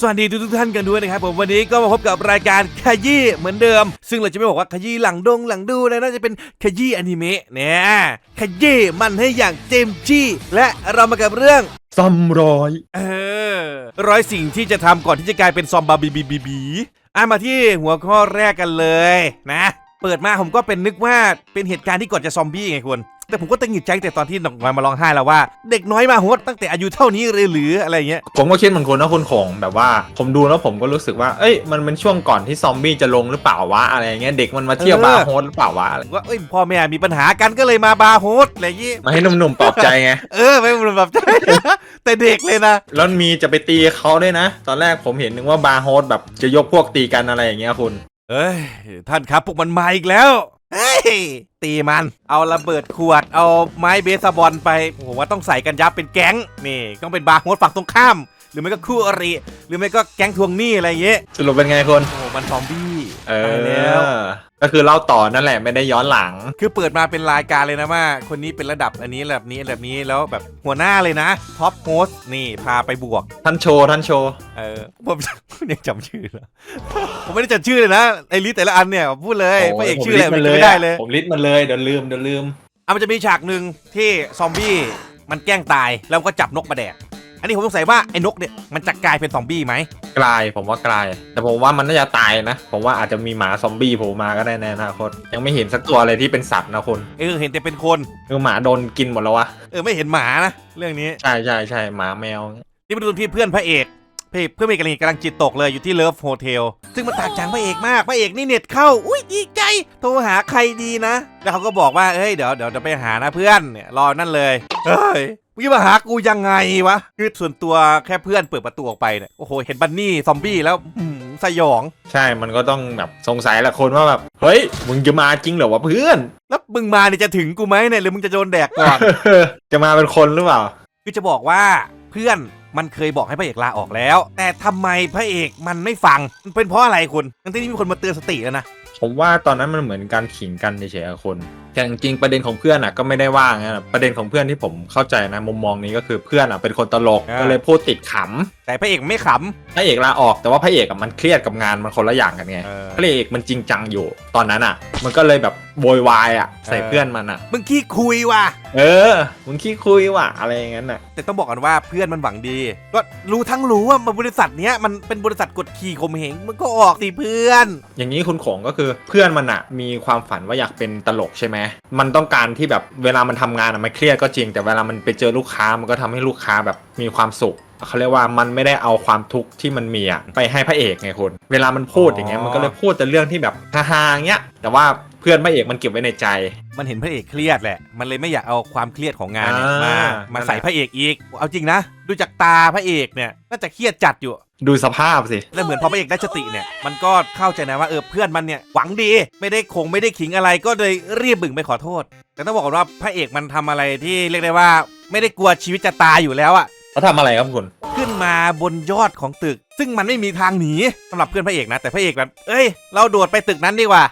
สวัสดีทุกทุกๆท่านกันด้วยนะครับผมวันนี้ก็มาพบกับรายการขยี้เหมือนเดิม ซึ่งเราจะไม่บอกว่าขยี้หลังดงหลังดูเลยน่าจะเป็นขยี้อนิเมะเนี่ยขยี้มันให้อย่างเต็มที่และเรามากับเรื่องซ้ำร้อยเออร้อยสิ่งที่จะทำก่อนที่จะกลายเป็นซอมบาบีบีบีบีอะมาที่หัวข้อแรกกันเลยนะ เปิดมาผมก็เป็นนึกว่าเป็นเหตุการณ์ที่ก่อนจะซอมบี้ไงคุณแต่ผมก็ตังหงิดใจแต่ตอนที่น้องน้อยมาร้องไห้แล้วว่า เด็กน้อยมาโหดตั้งแต่อายุเท่านี้เลยหรืออะไรเงี้ยผมก็คิดเหมือนคุณนะคุณของแบบว่า ผมดูแล้วผมก็รู้สึกว่าเอ้ยมันเป็นช่วงก่อนที่ซอมบี้จะลงหรือเปล่าวะอะไรอย่างเงี้ยเด็กมันมาเที่ยวเออบาร์โฮสหรือเปล่าวะอะไรว่าเอ้ยพ่อแม่มีปัญหากันก็เลยมาบาร์โฮสอะไรอย่างงี้มาให้หนุ่มๆปลอบใจไงเออไม่เป็นแบบแต่เด็กเลยนะแล้วมีจะไปตีเขาด้วยนะ ตอนแรกผมเห็นนึกว่าบาร์โฮสแบบจะยกพวกตีกันอะไรอย่างเงี้ยคุณ เอ้ยท่านครับพวกมันมาอีกแล้ว เฮ้ย ตีมัน เอาระเบิดขวด เอาไม้เบสบอลไป ผมว่าต้องใส่กันยับเป็นแก๊ง นี่ ต้องเป็นบาร์โฮสฝั่งตรงข้าม หรือไม่ก็คู่อริ หรือไม่ก็แก๊งทวงหนี้อะไรอย่างเงี้ยสรุปเป็นไงคุณโอ้โหมันซอมบี้เอตายอแล้ว ก็คือเล่าต่อนั่นแหละไม่ได้ย้อนหลัง คือเปิดมาเป็นรายการเลยนะว่า คนนี้เป็นระดับอันนี้ระดับนี้ระดับนี้แล้วแบบหัวหน้าเลยนะท็อปโฮสนี่พาไปบวก ท่านโชว์ท่านโชว์ เออผมยังจำชื่อแล้วผมไม่ได้จำชื่อเลยนะไอลิสต์แต่ละอันเนี่ยพูดเลยพระเอกชื่ออะไรผมมันลิสต์ไม่ได้เลยผมลิสต์มันเลยเดี๋ยวลืมเดี๋ยวลืมอะมันจะมีฉากหนึ่งที่ซอมบี้มันแกล้งตายแล้วก็จับนกมาแดกอั นนี้ผมสงสัยว่าไอ้นกเนี่ยมันจะกลายเป็นซอมบี้ไหมกลายผมว่ากลาย แต่ผมว่ามันน่าจะตายนะ ผมว่าอาจจะมีหมาซอมบี้โผล่มาก็ได้ในอนาคตยังไม่เห็นสักตัวอะไรที่เป็นสัตว์นะคุณเออเห็นแต่เป็นคนคือหมาโดนกินหมดแล้ววะเออไม่เห็นหมานะเรื่องนี้ใช่ใช่ใช่หมาแมวนี่เป็นตอนที่เพื่อนพระเอก พระเอกเพื่อนพระเอกกำลังกำลังจิตตกเลยอยู่ที่เลิฟโฮเทลซึ่งมันต่างจากพระเอกมากพระเอกนี่เน็ตเข้า อุ้ยดีใจ โทรหาใครดีนะ แล้วเขาก็บอกว่าเฮ้ยเดี๋ยวเดี๋ยวจะไปหานะเพื่อนเนี่ยรอนั่นเลยเฮ้ยมึงจะมาหากูยังไงวะคือส่วนตัวแค่เพื่อนเปิดประตูออกไปเนี่ยโอ้โหเห็นบันนี่ซอมบี้แล้วอืมสยอง ใช่มันก็ต้องแบบสงสัยแหละคนว่าแบบเฮ้ยมึงจะมาจริงเหรอวะเพื่อน แล้วมึงมาเนี่ยจะถึงกูไหมเนี่ยหรือมึงจะโดนแดกก่อนจะมาเป็นคนหรือเปล่าคือจะบอกว่าเพื่อน มันเคยบอกให้พระเอกลาออกแล้ว แต่ทำไมพระเอกมันไม่ฟังมันเป็นเพราะอะไรคุณทั้งที่มีคนมาเตือนสติแล้วนะผมว่าตอนนั้นมันเหมือนการขิงกันเฉยๆคน แต่จริงๆประเด็นของเพื่อนอะก็ไม่ได้ว่านะประเด็นของเพื่อนที่ผมเข้าใจนะมุมมองนี้ก็คือเพื่อนอะเป็นคนตลกอ่า ก็เลยพูดติดขแต่พระเอกไม่ขำพระเอกลาออกแต่ว่าพระเอกอะมันเครียดกับงานมันคนละอย่างกันไงำเออพระเอกมันจริงจังอยู่ ตอนนั้นอะ มันก็เลยแบบโวยวายอะใส่เออเพื่อนมันอะมึงขี้คุยว่ะ เออมึงขี้คุยว่ะอะไรอย่างนั้นอะ แต่ต้องบอกกันว่าเพื่อนมันหวังดี ก็รู้ทั้งรู้ว่ามันบริษัทเนี้ยมันเป็นบริษัทกดขี่ข่มเหงมันก็ออกสิเพื่อน อย่างนี้คุณขงก็คือเพื่อนมันอะมีความฝันว่าอยากเป็นตลกใช่ไหมมันต้องการที่แบบเวลามันทำงานอะมันเครียดก็จริง แต่เวลามันไปเจอลูกค้ามันก็ทำให้ลูกค้าแบบมีความสุขเขาเรียกว่ามันไม่ได้เอาความทุกข์ที่มันมีอะไปให้พระเอกไงคุณเวลามันพูดอย่างเงี้ยมันก็เลยพูดแต่เรื่องที่แบบฮาๆอย่าเงี้ยแต่ว่า พื่อนพระเอกมันเก็บไว้ในใจ มันเห็นพระเอกเครียดแหละ มันเลยไม่อยากเอาความเครียดของงานเนี่ยอ่ามามานั่นแหละ ใส่พระเอกอีก เอาจริงนะ ดูจากตาพระเอกเนี่ย น่าจะเครียดจัดอยู่ ดูสภาพสิ แล้วเหมือนพอพระเอกได้สติเนี่ย มันก็เข้าใจนะว่าเออเพื่อนมันเนี่ยหวังดี ไม่ได้คงไม่ได้ขิงอะไรก็เลยรีบบึ่งไปขอโทษ แต่ต้องบอกก่อนว่าพระเอกมันทำอะไรที่เรียกได้ว่า ไม่ได้กลัวชีวิตจะตายอยู่แล้วอะ เขาทำอะไรครับคุณ ขึ้นมาบนยอดของตึก ซึ่งมันไม่มีทางหนีสำหรับเพื่อนพระเอกนะ แต่พระเอกแบบ เอ้ย เราโดดไปตึกนั้นดีกว่า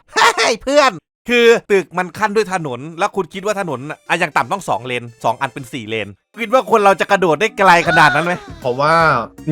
เฮ้ยเพื่อน คือตึกมันขั้นด้วยถนน แล้วคุณคิดว่าถนนอะอย่างต่ำต้องสองเลนสองอันเป็นสี่เลน คิดว่าคนเราจะกระโดดได้ไกลขนาดนั้นไหม ผมว่า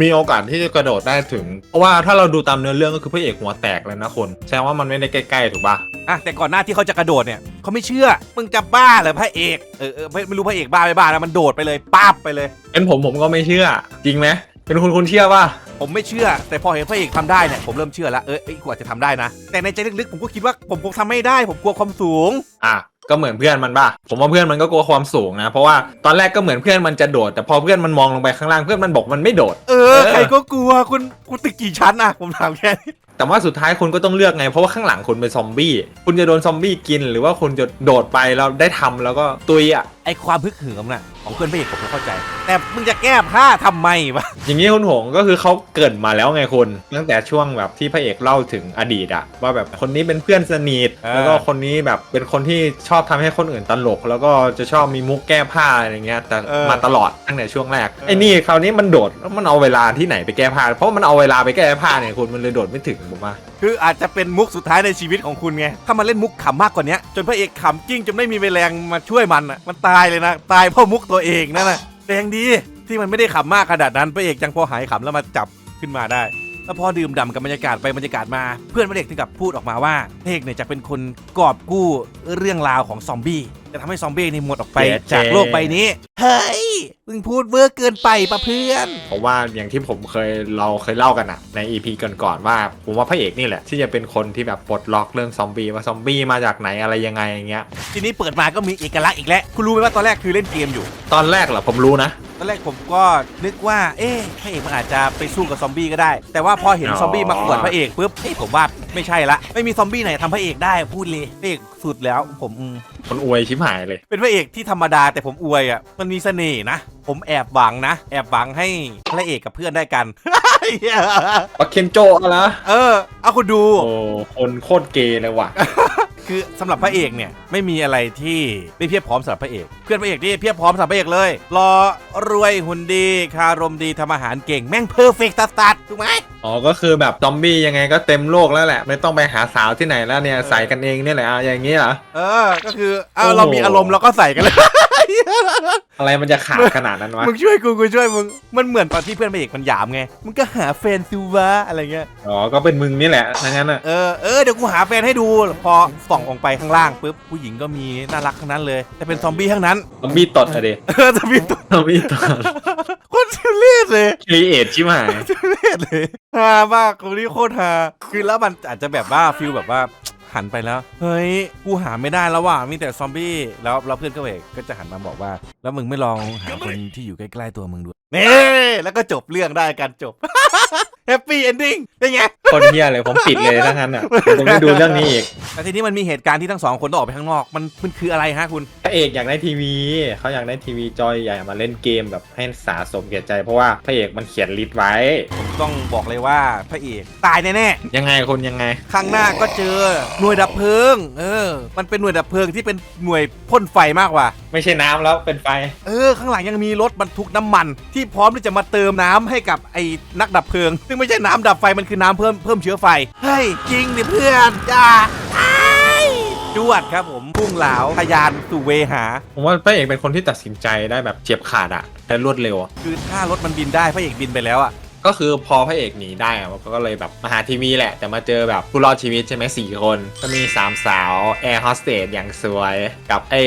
มีโอกาสที่จะกระโดดได้ถึง เพราะว่าถ้าเราดูตามเนื้อเรื่องก็คือพระเอกหัวแตกเลยนะคนแสดงว่ามันไม่ได้ใกล้ๆถูกปะอะแต่ก่อนหน้าที่เขาจะกระโดดเนี่ยเขาไม่เชื่อมึงจะบ้าเหรอพระเอกเออเออไม่ไม่รู้พระเอกบ้าไม่บ้านะมันโดดไปเลยปั๊บไปเลย เป็นผมผมก็ไม่เชื่อ จริงไหมเป็นคุณคุณเชื่อป่ะ ผมไม่เชื่อ แต่พอเห็นพระเอกทำได้เนี่ยผมเริ่มเชื่อแล้วเออไอ้ยกูอาจจะทำได้นะ แต่ในใจลึกๆผมก็คิดว่าผมคงทำไม่ได้ ผมกลัวความสูง อะ ก็เหมือนเพื่อนมันป่ะผมว่าเพื่อนมันก็กลัวความสูงนะ เพราะว่าตอนแรกก็เหมือนเพื่อนมันจะโดด แต่พอเพื่อนมันมองลงไปข้างล่างเพื่อนมันบอกมันไม่โดด เออเออใครก็กลัวคุณคุณตึกกี่ชั้นอะผมถามแค่นี้แต่ว่าสุดท้ายคุณก็ต้องเลือกไง เพราะว่าข้างหลังคุณเป็นซอมบี้คุณจะโดนซอมบี้กิน หรือว่าคุณจะโดดไปแล้วได้ทำแล้วก็ตุยอะไอความพึกเหิมน่ะของเพื่อนพระเอกผมก็เข้าใจ แต่มึงจะแก้ผ้าทำไมวะ อย่างนี้คุณหงก็คือเขาเกริดมาแล้วไงคุณตั้งแต่ช่วงแบบที่พระเอกเล่าถึงอดีตอะว่าแบบคนนี้เป็นเพื่อนสนิทอ่าแล้วก็คนนี้แบบเป็นคนที่ชอบทำให้คนอื่นตลก แล้วก็จะชอบมีมุกแก้ผ้าอะไรเงี้ย แต่มาตลอดตั้งแต่ช่วงแรกไอ้นี่คราวนี้มันโดดแล้วมันเอาเวลาที่ไหนไปแก้ผ้า เพราะมันเอาเวลาไปแก้ผ้าเนี่ยคุณมันเลยโดดไม่ถึงผมว่าคืออาจจะเป็นมุกสุดท้ายในชีวิตของคุณไง ถ้ามันเล่นมุกขำมากกว่านี้จนพระเอกขำจริงจนไม่มีแรงมาช่วยมันอะ มันตายเลยนะ ตายเพราะมุกตัวเองนั่นน่ะแรงดีที่มันไม่ได้ขำมากขนาดนั้นพระเอกยังพอหายขำแล้วมาจับขึ้นมาได้ แล้วพอดื่มด่ำกับบรรยากาศไปบรรยากาศมาเพื่อนพระเอกถึงกับพูดออกมาว่าพระเอกเนี่ยจะเป็นคนกอบกู้เรื่องราวของซอมบี้จะทำให้ซอมบี้นี่หมดออกไปเจ๊ จากโลกใบนี้ เฮ้ยมึงพูดเวอร์เกินไปปะเพื่อน เพราะว่าอย่างที่ผมเคยเราเคยเล่ากันอะใน EP ก่อนๆว่า ผมว่าพระเอกนี่แหละ ที่จะเป็นคนที่แบบปลดล็อกเรื่องซอมบี้ว่าซอมบี้มาจากไหนอะไรยังไงอย่างเงี้ย ทีนี้เปิดมาก็มีเอกลักษณ์อีกแล้ว คุณรู้ไหมว่าตอนแรกคือเล่นเกมอยู่ ตอนแรกเหรอผมรู้นะต อนแรกผมก็นึกว่า เอ๊ะพระเอกมันอาจจะไปสู้กับซอมบี้ก็ได้ แต่ว่าพอเห็นอ๋อซอมบี้มาขวนพระเอกปุ๊บเฮ้ยผมว่าไม่ใช่ละ ไม่มีซอมบี้ไหนทำพระเอกได้พูดเลยพระเอกสุดแล้วผมอืมคนอวยชิบหายเลย เป็นพระเอกที่ธรรมดาแต่ผมอวยอะมันมีเสน่ห์นะ ผมแอบหวังนะ แอบหวังให้พระเอกกับเพื่อนได้กัน ปักเคนโจอะละเออ เอาคุณดู โอ้คนโคตรเกย์เลยว่ะ คือสำหรับพระเอกเนี่ยไม่มีอะไรที่ไม่เพียบพร้อมสำหรับพระเอก เพื่อนพระเอกนี่เพียบพร้อมสำหรับพระเอกเลยรอรวยหุ่นดีคารมดีทำอาหารเก่งแม่งเพอร์เฟกต์ตัดถูกไหมอ๋อก็คือแบบซอมบี้ยังไงก็เต็มโลกแล้วแหละ ไม่ต้องไปหาสาวที่ไหนแล้วเนี่ยใส่กันเองเนี่ยแหละอะอย่างงี้เหรอเออก็คือเอาโอ้โหเรามีอารมณ์เราก็ใส่กันเลย อะไรมันจะขาดขนาดนั้นวะ มึงช่วยกูกูช่วยมึง มันเหมือนตอนที่เพื่อนพระเอกมันหยามไง มึงก็หาแฟนซิวะอะไรเงี้ย อ๋อ ก็เป็นมึงนี่แหละทั้งนั้นอะ เออ เออ เดี๋ยวกูหาแฟนให้ดู พอส่องออกไปข้างล่างปุ๊บ ผู้หญิงก็มีน่ารักทั้งนั้นเลย แต่เป็นซอมบี้ทั้งนั้น ซอมบี้ตดอะเดเออซอมบี้ตัวซอมบี้ตดโคตรทุเรศเลยครีเอทชิบหายทุเรศเลยฮามากตรงนี้โคตรฮาคือแล้วมันอาจจะแบบว่าฟิลแบบว่า หันไปแล้ว เฮ้ย กูหาไม่ได้แล้วว่ะมีแต่ซอมบี้แล้วเราเพื่อนก็เอกก็จะหันมาบอกว่า แล้วมึงไม่ลองหาคนที่อยู่ใกล้ๆตัวมึงดู เน่แล้วก็จบเรื่องได้การจบ แฮปปี้เอนดิ้งเป็นไง คนเฮียเลยผมปิดเลยทั้งนั้นอะผมจะไม่ดูเรื่องนี้อีกแต่ทีนี้มันมีเหตุการณ์ที่ทั้งสองคนต้องออกไปข้างนอก มันมันคืออะไรฮะคุณ พระเอกอยากได้ทีวีเขาอยากได้ทีวีจอยใหญ่มาเล่นเกมแบบให้สะสมแก่ใจ เพราะว่าพระเอกมันเขียนลิสต์ไว้ ผมต้องบอกเลยว่าพระเอกตายแน่ๆยังไงคนยังไงข้างหน้าก็เจอหน่วยดับเพลิง เออ มันเป็นหน่วยดับเพลิงที่เป็นหน่วยพ่นไฟมากกว่า ไม่ใช่น้ำแล้วเป็นไฟ เออ ข้างหลังยังมีรถบรรทุกน้ำมันที่พร้อมที่จะมาเติมน้ำให้กับไอ้นักดับเพลิง ซึ่งไม่ใช่น้ำดับไฟมันคือน้ำเพิ่มเพิ่มเชื้อไฟเฮ้ยจริงดิเพื่อนจ้าอ้ายจวดครับผมพุ่งเหลาทะยานสู่เวหา ผมว่าพระเอกเป็นคนที่ตัดสินใจได้แบบเฉียบขาดอะและรวดเร็วอะคือถ้ารถมันบินได้พระเอกบินไปแล้วอะ ก็คือพอพระเอกหนีได้อะก็เลยแบบมาหาทีวีแหละ แต่มาเจอแบบผู้รอดชีวิตใช่ไหมสี่คน ก็มีสามสาวแอร์โฮสเตสอย่างสวยกับไอ้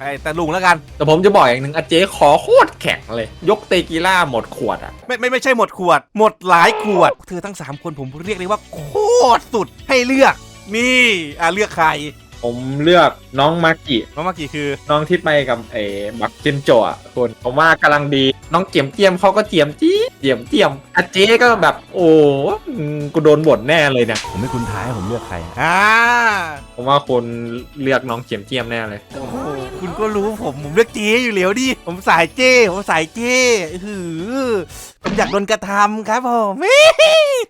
ไอ้แต่ลุงแล้วกัน แต่ผมจะบอกอย่างหนึ่งอาเจ๊ขอโคตรแข็งเลย ยกเตกีล่าหมดขวดอะไม่ไม่ไม่ใช่หมดขวด หมดหลายขวด เธอทั้ง 3 คนผมเรียกเลยว่าโคตรสุดให้เลือก นี่อะเลือกใคร ผมเลือกน้องมากิ น้องเมื่อกี้คือน้องที่ไปกับไอ้บักเจนโจอะคนผมว่ากำลังดี น้องเจียมเจียมเขาก็เจียมจี้เจียมเจียมอาเจ๊ก็แบบ โอ้อืมกูโดนบทแน่เลยเนี่ย ผมไม่คุณท้ายผมเลือกใครอ่าผมว่าคนเลือกน้องเจียมเจียมแน่เลย โอ้โหคุณก็รู้ผมผมเลือกเจ๊อยู่แล้วดิผมสายเจ้ผมสายเจ้หือผมอยากโดนกระทำครับผม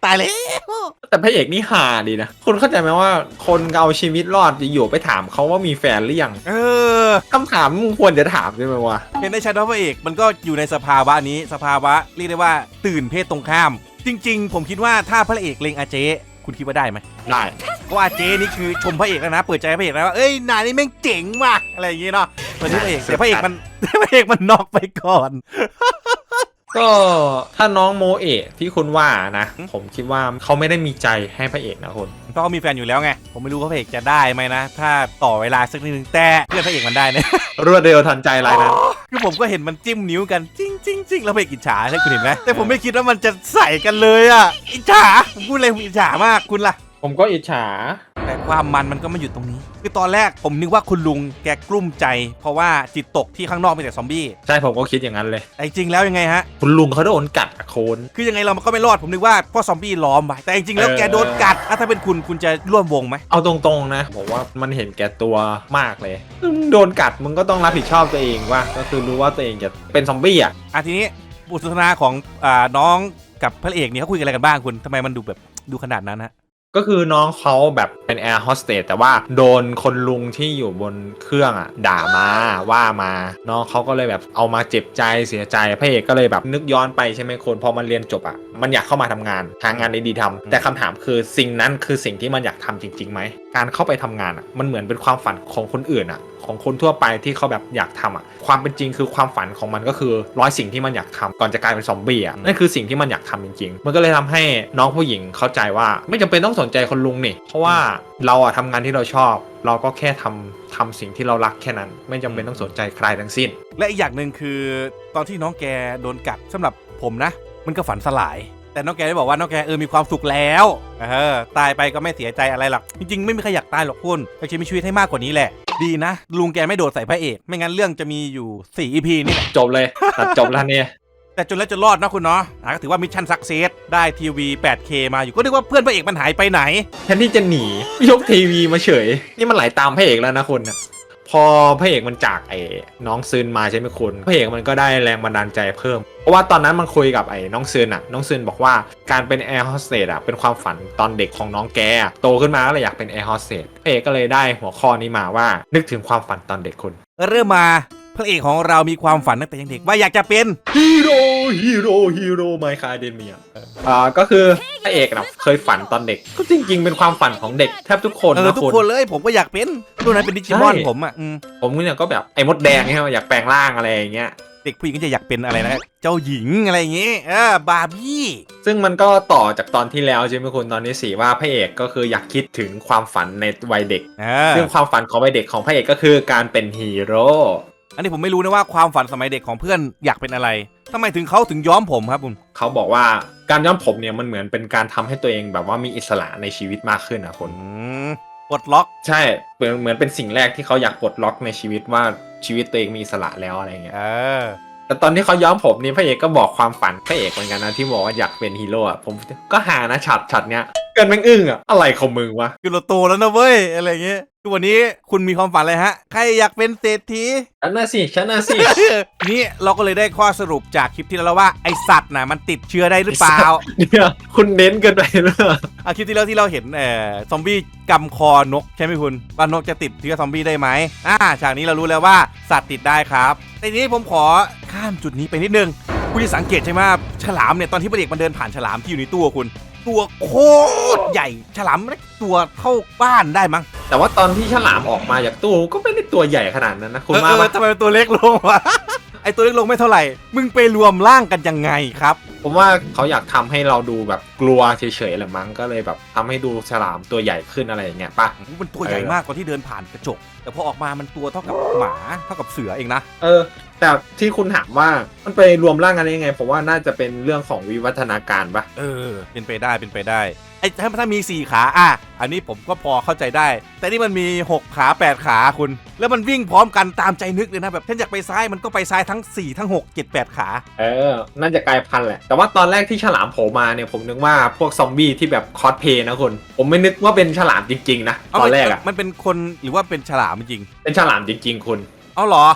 ตายแล้ว แต่พระเอกนี่ฮาดีนะ คุณเข้าใจไหมว่าคนเอาชีวิตรอดจะอยู่ไปถามเขาว่ามีแฟนหรือยังเออคำถามมึงควรจะถามใช่ไหมวะเห็นได้ชัดว่าพระเอกมันก็อยู่ในสภาวะนี้สภาวะเรียกได้ว่าตื่นเพศตรงข้าม จริง ๆ ผมคิดว่าถ้าพระเอกเลงอาเจคุณคิดว่าได้ไหมได้เพราะว่าอาเจนี่คือชมพระเอกแล้วนะ เปิดใจให้พระเอกแล้วว่าเอ้ยนายนี่แม่งเจ๋งว่ะอะไรอย่างงี้เนาะตอนนี้พระเอกแต่พระเอกมันพระเอกมันนอกไปก่อน ก็ถ้าน้องโมเอะที่คุณว่านะอืมผมคิดว่าเขาไม่ได้มีใจให้พระเอกนะคุณเพราะเขามีแฟนอยู่แล้วไง ผมไม่รู้ว่าพระเอกจะได้ไหมนะ ถ้าต่อเวลาสักนิดนึงแต่เพื่อนพระเอกมันได้นะ รวดเร็วทันใจรายนั้นคือผมก็เห็นมันจิ้มนิ้วกันจริงจริงจริงแล้วพระเอกอิจฉาใช่คุณเห็นไหมแต่ผมไม่คิดว่ามันจะใส่กันเลยอะอิจฉาผมพูดเลยผมอิจฉามากคุณล่ะ ผมก็อิจฉา แต่ความมันมันก็ไม่หยุดตรงนี้ คือตอนแรกผมนึกว่าคุณลุงแกกลุ้มใจ เพราะว่าจิตตกที่ข้างนอกมีแต่ซอมบี้ใช่ผมก็คิดอย่างนั้นเลย แต่จริงๆแล้วยังไงฮะ คุณลุงเขาโดนกัดอะโคน คือยังไงเราก็ไม่รอดผมนึกว่าเพราะซอมบี้ล้อมไว้แต่จริงๆแล้วเออแกโดนกัดอะถ้าเป็นคุณคุณจะร่วมวงไหมเอาตรงๆนะผมว่ามันเห็นแก่ตัวมากเลยมึงโดนกัดมึงก็ต้องรับผิดชอบตัวเองว่าก็คือรู้ว่าตัวเองจะเป็นซอมบี้อะอะทีนี้บทสนทนาของอ่าน้องกับพระเอกเนี่ยเขาคุยกันอะไรกันบ้างคุณทำไมมันดูแบบดูขนาดนั้นฮะ ก็คือน้องเขาแบบเป็นแอร์โฮสเตสแต่ว่าโดนคนลุงที่อยู่บนเครื่องอะด่ามาว่ามาน้องเขาก็เลยแบบเอามาเจ็บใจเสียใจพระเอกก็เลยแบบนึกย้อนไปใช่ไหมคนพอมันเรียนจบอะมันอยากเข้ามาทำงานหางานดีๆทำแต่คำถามคือสิ่งนั้นคือสิ่งที่มันอยากทำจริงๆไหม การเข้าไปทำงานอะมันเหมือนเป็นความฝันของคนอื่นอะ ของคนทั่วไปที่เขาแบบอยากทำอะ ความเป็นจริงคือความฝันของมันก็คือร้อยสิ่งที่มันอยากทำก่อนจะกลายเป็นซอมบี้อะนั่นคือสิ่งที่มันอยากทำจริงๆ มันก็เลยทำให้น้องผู้หญิงเข้าใจว่าไม่จำเป็นต้องสนใจคนลุงนี่เพราะว่าเราอะทำงานที่เราชอบ เราก็แค่ทำทำสิ่งที่เรารักแค่นั้น ไม่จำเป็นต้องสนใจใครทั้งสิ้น และอีกอย่างหนึ่งคือ ตอนที่น้องแกโดนกัดสำหรับผมนะ มันก็ฝันสลาย แต่น้องแกได้บอกว่าน้องแกเออมีความสุขแล้วเออตายไปก็ไม่เสียใจอะไรหรอกจริง ๆ ไม่มีใครอยากตายหรอกคุณอยากจะมีชีวิตให้มากกว่านี้แหละ ดีนะ ลุงแกไม่โดดใส่พระเอก ไม่งั้นเรื่องจะมีอยู่ 4 EP นี่แหละจบเลยตัดจบแล้วเนี่ยแต่จนแล้วจนรอดนะคุณเนาะอะก็ถือว่ามิชชั่นสักเซสได้ทีวี 8K มาอยู่ก็นึกว่าเพื่อนพระเอกมันหายไปไหน แทนที่จะหนียกทีวีมาเฉย นี่มันไหลตามพระเอกแล้วนะคุณนะ พอพระเอกมันจากไอ้น้องซึนมาใช่ไหมคุณพระเอกมันก็ได้แรงบันดาลใจเพิ่ม เพราะว่าตอนนั้นมันคุยกับไอ้น้องซึนอะ น้องซึนบอกว่าการเป็นแอร์โฮสเตสอะเป็นความฝันตอนเด็กของน้องแกอะโตขึ้นมาก็เลยอยากเป็นแอร์โฮสเตสพระเอกก็เลยได้หัวข้อนี้มาว่านึกถึงความฝันตอนเด็กคุณ เริ่มมาพระเอกของเรามีความฝันตั้งแต่ยังเด็กว่าอยากจะเป็นฮีโร่ ฮีโร่ฮีโร่ไมคาเดเมียอ่าก็คือพระเอกนะเคยฝันตอนเด็ก ก็จริง ๆ เป็นความฝันของเด็กแทบทุกคนเออนะทุกคุณคนเลยผมก็อยากเป็นตัวนั้นเป็นดิจิมอนใช่ผมอะอืมผมเนี่ยก็แบบไอ้มดแดงใช่ไหมอยากแปลงร่างอะไรอย่างเงี้ย เด็กผู้หญิงก็จะอยากเป็นอะไรนะเจ้าหญิงอะไรอย่างเงี้ยเออบาร์บี้ ซึ่งมันก็ต่อจากตอนที่แล้วใช่ไหมคุณตอนนี้สีว่าพระเอกก็คืออยากคิดถึงความฝันในวัยเด็ก เออซึ่งความฝันของวัยเด็กของพระเอกก็คือการเป็นฮีโร่ อันนี้ผมไม่รู้นะว่าความฝันสมัยเด็กของเพื่อนอยากเป็นอะไรทำไมถึงเขาถึงย้อมผมครับคุณเขาบอกว่าการย้อมผมเนี่ยมันเหมือนเป็นการทำให้ตัวเองแบบว่ามีอิสระในชีวิตมากขึ้นนะคุณอืมปลดล็อก ใช่เหมือนเหมือนเป็นสิ่งแรกที่เขาอยากปลดล็อกในชีวิตว่าชีวิตตัวเองมีอิสระแล้วอะไรเงี้ย เออ แต่ตอนที่เขาย้อมผมนี่พระเอกก็บอกความฝันพระเอกเหมือนกันนะที่บอกว่าอยากเป็นฮีโร่อะผมก็หานะช็อตช็อตเนี้ย เกินแม่งอึ้งอะอะไรของมึงวะคือเราโตแล้วนะเว้ยอะไรอย่างเงี้ยคือวันนี้คุณมีความฝันอะไรฮะ ใครอยากเป็นเศรษฐี ฉันน่ะสิฉันน่ะสิ นี่เราก็เลยได้ข้อสรุปจากคลิปที่แล้วว่าไอสัตว์น่ะมันติดเชื้อได้หรือเปล่าเนี่ยคุณเน้นเกินไปเลยอาคลิปที่แล้วที่เราเห็นเอ่อซอมบี้กำคอนกใช่ไหมคุณว่านกจะติดเชื้อซอมบี้ได้ไหมอ่าฉากนี้เรารู้แล้วว่าสัตว์ติดได้ครับแต่ทีนี้ผมขอข้ามจุดนี้ไปนิดนึงคุณจะสังเกตใช่ไหมว่าฉลามเนี่ยตอนที่พระเอกมันเดินผ่านฉลามที่อยู่ในตู้คุณ ตัวโคตรใหญ่ ฉลามเล็กตัวเท่าบ้านได้มั้งแต่ว่าตอนที่ฉลามออกมาจากตู้ก็ไม่ได้ตัวใหญ่ขนาดนั้นนะคุณเออว่าเออปะทำไมมันตัวเล็กลงวะ ไอตัวเล็กลงไม่เท่าไหร่ มึงไปรวมร่างกันยังไงครับ ผมว่าเขาอยากทำให้เราดูแบบกลัวเฉยๆแหละมั้งก็เลยแบบทำให้ดูฉลามตัวใหญ่ขึ้นอะไรอย่างเงี้ยปะ มันตัวใหญ่เออมากกว่าที่เดินผ่านกระจก แต่พอออกมามันตัวเท่ากับหมาเท่ากับเสือเองนะ เออ แต่ที่คุณถามว่ามันไปรวมร่างกันได้ยังไงผมว่าน่าจะเป็นเรื่องของวิวัฒนาการปะ เออ เป็นไปได้เป็นไปได้ไอ้ ถ้าถ้ามี 4 ขาอะอันนี้ผมก็พอเข้าใจได้ แต่นี่มันมี 6 ขา 8 ขาคุณ แล้วมันวิ่งพร้อมกันตามใจนึกเลยนะแบบฉันอยากไปซ้ายมันก็ไปซ้ายทั้ง 4 ทั้ง 6 7 8 ขา เออ น่าจะกลายพันธุ์แหละ แต่ว่าตอนแรกที่ฉลามโผล่มาเนี่ยผมนึกว่าพวกซอมบี้ที่แบบคอสเพลย์นะคุณผมไม่นึกว่าเป็นฉลามจริงๆนะเอาตอนมันแรกอะมันเป็นคนหรือว่าเป็นฉลามจริง เป็นฉลามจริงๆคุณ เอาเหรอ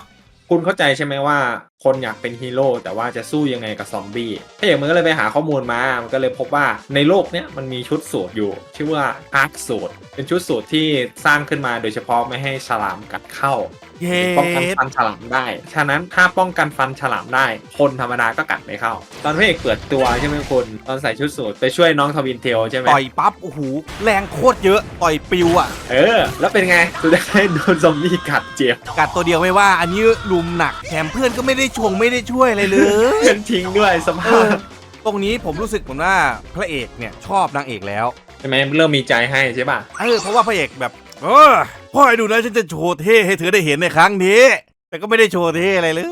คุณเข้าใจใช่ไหมว่า คนอยากเป็นฮีโร่แต่ว่าจะสู้ยังไงกับซอมบี้ถ้าอย่างมันก็เลยไปหาข้อมูลมา มันก็เลยพบว่าในโลกเนี้ยมันมีชุดสูตรอยู่ ชื่อว่าอาร์คสูตรเป็นชุดสูตรที่สร้างขึ้นมาโดยเฉพาะไม่ให้ฉลามกัดเข้า เย้ป้องกันฟันฉลามได้ ฉะนั้นถ้าป้องกันฟันฉลามได้ คนธรรมดาก็กัดไม่เข้า ตอนพระเอกเปิดตัวใช่ไหมคุณตอนใส่ชุดสูทไปช่วยน้องทวินเทลใช่ไหมต่อยปั๊บโอ้โหแรงโคตรเยอะต่อยปิวอะ เออ แล้วเป็นไงสุดท้ายโดนซอมบี้กัดเจ็บกัดตัวเดียวไม่ว่า อันนี้ลุมหนักแถมเพื่อนก็ไม่ได้ชงไม่ได้ช่วยอะไรเลยเพื่อนทิ้งด้วยสภาเออพตรงนี้ผมรู้สึกเหมือนว่าพระเอกเนี่ยชอบนางเอกแล้วใช่ไหมเริ่มมีใจให้ใช่ป่ะเออเพราะว่าพระเอกแบบ เออพ่อให้ดูนะฉันจะโชว์เท่ให้เธอได้เห็นในครั้งนี้ แต่ก็ไม่ได้โชว์เท่อะไรเลย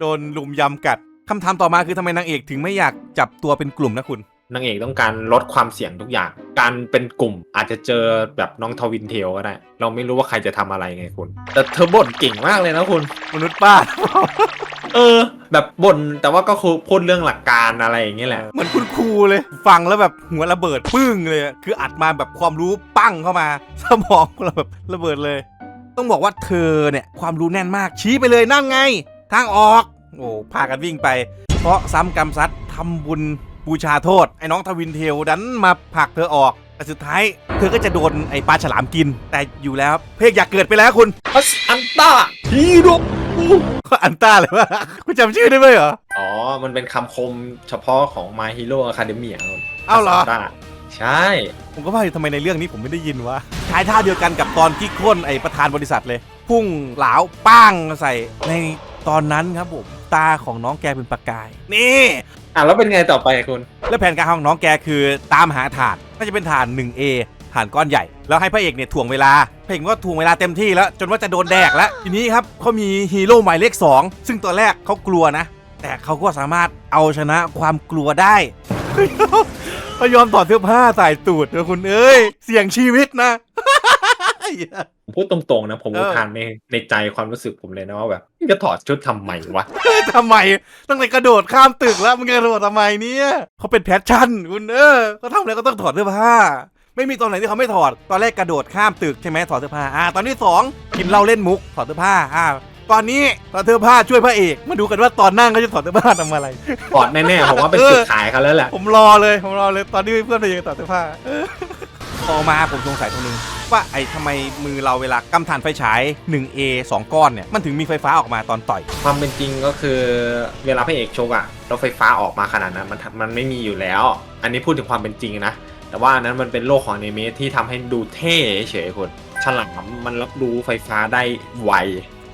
โดนลุมยำกัดคำถามต่อมาคือทำไมนางเอกถึงไม่อยากจับตัวเป็นกลุ่มนะคุณ นางเอกต้องการลดความเสี่ยงทุกอย่าง การเป็นกลุ่มอาจจะเจอแบบน้องทวินเทลก็ได้ เราไม่รู้ว่าใครจะทำอะไรไงคุณ แต่เธอบ่นเก่งมากเลยนะคุณ มนุษย์ป้า เออ แบบบ่นแต่ว่าก็คือพูดเรื่องหลักการอะไรอย่างเงี้ยแหละ เหมือนคุณครูเลย ฟังแล้วแบบหัวระเบิดปึ้งเลยอะคืออัดมาแบบความรู้ปั้งเข้ามา สมองเราแบบระเบิดเลย ต้องบอกว่าเธอเนี่ยความรู้แน่นมากชี้ไปเลยนั่นไง ทางออก โอ้พากันวิ่งไป เพราะซ้ำกรรมซัดทำบุญบูชาโทษ ไอ้น้องทวินเทลดันมาผลักเธอออกแต่สุดท้ายเธอก็จะโดนไอ้ปลาฉลามกิน แต่อยู่แล้ว เพกอยากเกิดไปแล้วคุณพัสอันต้าฮีโร่ อันต้าเลยว่าคุณจำชื่อได้ไหมเหรอ อ๋อ มันเป็นคำคมเฉพาะของ My Hero Academia ครับเอ้าเหรอ Asanda ใใช่ ผมก็ว่าอยู่ทำไมในเรื่องนี้ผมไม่ได้ยินวะชายท่าเดียวกันกับตอนที่โค้นไอประธานบริษัทเลย พุ่งเหลาป้างใส่ในตอนนั้นครับผม ตาของน้องแกเป็นประกาย นี่อะแล้วเป็นไงต่อไปคุณ แล้วแผนการของน้องแกคือตามหาฐานน่าจะเป็นฐาน 1A ฐานก้อนใหญ่ แล้วให้พระเอกเนี่ยถ่วงเวลา พระเอกก็ถ่วงเวลาเต็มที่แล้ว จนว่าจะโดนแดกแล้ว ทีนี้ครับเขามีฮีโร่หมายเลข 2 ซึ่งตัวแรกเขากลัวนะ แต่เขาก็สามารถเอาชนะความกลัวได้เขายอมถอดเสื้อผ้าใส่ตูดเถอะคุณเอ้ย เสี่ยงชีวิตนะผมพูดตรงๆนะ ผมเอออุทานในในใจความรู้สึกผมเลยนะว่าแบบนี่จะถอดชุดทำไมวะทำไมตั้งแต่กระโดดข้ามตึกแล้วมึงกระโดดทำไมเนี่ยเขาเป็นแพชชั่น คุณเออเขาทำอะไรก็ต้องถอดเสื้อผ้า ไม่มีตอนไหนที่เขาไม่ถอด ตอนแรกกระโดดข้ามตึกใช่ไหมถอดเสื้อผ้าอ่าตอนที่สองกินเหล้าเล่นมุกถอดเสื้อผ้าอ่าตอนนี้ถอดเสื้อผ้าช่วยพระเอกมาดูกันว่าตอนนั่งเขาจะถอดเสื้อผ้าทำอะไร ถอดแน่ๆผมว่าเป็นเออจุดขายเขาแล้วแหละ ผมรอเลยผมรอเลยตอนที่เพื่อนพระเอกถอดเสื้อผ้าเออต่อมาผมสงสัยตรงนึงว่าไอ้ทำไมมือเราเวลากำถ่านไฟฉาย 1A 2 ก้อนเนี่ย มันถึงมีไฟฟ้าออกมาตอนต่อย ความเป็นจริงก็คือเวลาพระเอกชกอะแล้วไฟฟ้าออกมาขนาดนั้นมันทำมันไม่มีอยู่แล้ว อันนี้พูดถึงความเป็นจริงนะ แต่ว่าอันนั้นมันเป็นโลกของอนิเมะที่ทำให้ดูเท่เฉยๆคนฉลามมันรับรู้ไฟฟ้าได้ไว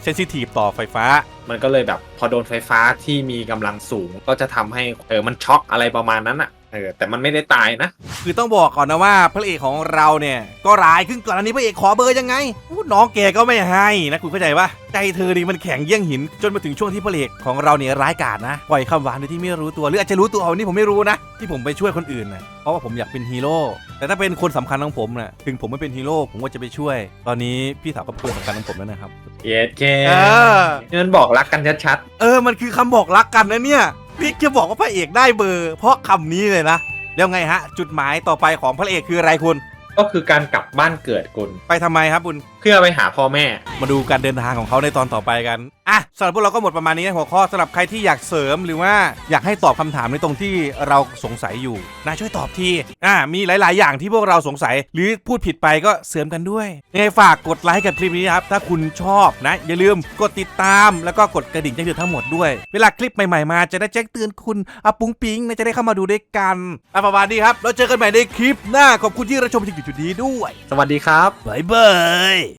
เซนซิทีฟต่อไฟฟ้า มันก็เลยแบบพอโดนไฟฟ้าที่มีกำลังสูงก็จะทำให้เออมันช็อกอะไรประมาณนั้นอะ เออแต่มันไม่ได้ตายนะ คือต้องบอกก่อนนะว่าพระเอกของเราเนี่ยก็ร้ายขึ้นก่อนอันนี้พระเอกขอเบอร์ยังไงอู้น้องแกก็ไม่ให้นะคุณเข้าใจปะใจเธอนี่มันแข็งเยี่ยงหิน จนมาถึงช่วงที่พระเอกของเราเนี่ยร้ายกาจนะปล่อยคำหวานโดยที่ไม่รู้ตัวหรืออาจจะรู้ตัวเอานี่ผมไม่รู้นะ ที่ผมไปช่วยคนอื่นนะเพราะว่าผมอยากเป็นฮีโร่แต่ถ้าเป็นคนสำคัญของผมนะถึงผมไม่เป็นฮีโร่ผมก็จะไปช่วย ตอนนี้พี่สาวก็เป็นคนสำคัญของผมแล้วนะครับ เย็ดเคเออนี่มันบอกรักกันชัดเออมันคือคำบอกรักกันนะเนี่ย พี่จะบอกว่าพระเอกได้เบอร์ เพราะคำนี้เลยนะแล้วไงฮะ จุดหมายต่อไปของพระเอกคืออะไรคุณๆก็คือการกลับบ้านเกิดคุณ ไปทำไมครับคุณ เพื่อไปหาพ่อแม่ มาดูการเดินทางของเขาในตอนต่อไปกันอะสำหรับพวกเราก็หมดประมาณนี้นะหัวข้อสำหรับใครที่อยากเสริมหรือว่าอยากให้ตอบคำถามในตรงที่เราสงสัยอยู่นะช่วยตอบทีอะมีหลาย ๆ อย่างที่พวกเราสงสัย หรือพูดผิดไปก็เสริมกันด้วยยังไงฝากกดไลค์กับคลิปนี้นะครับถ้าคุณชอบนะอย่าลืมกดติดตามแล้วก็กดกระดิ่งแจ้งเตือนทั้งหมดด้วย เวลาคลิปใหม่ ๆ มาจะได้แจ้งเตือนคุณอาปุ้งปิงนะจะได้เข้ามาดูด้วยกันอะประมาณนี้ครับแล้วเจอกันใหม่ในคลิปหน้าขอบคุณที่รับชมที่อยู่จุดนี้ด้วย สวัสดีครับ บ๊ายบาย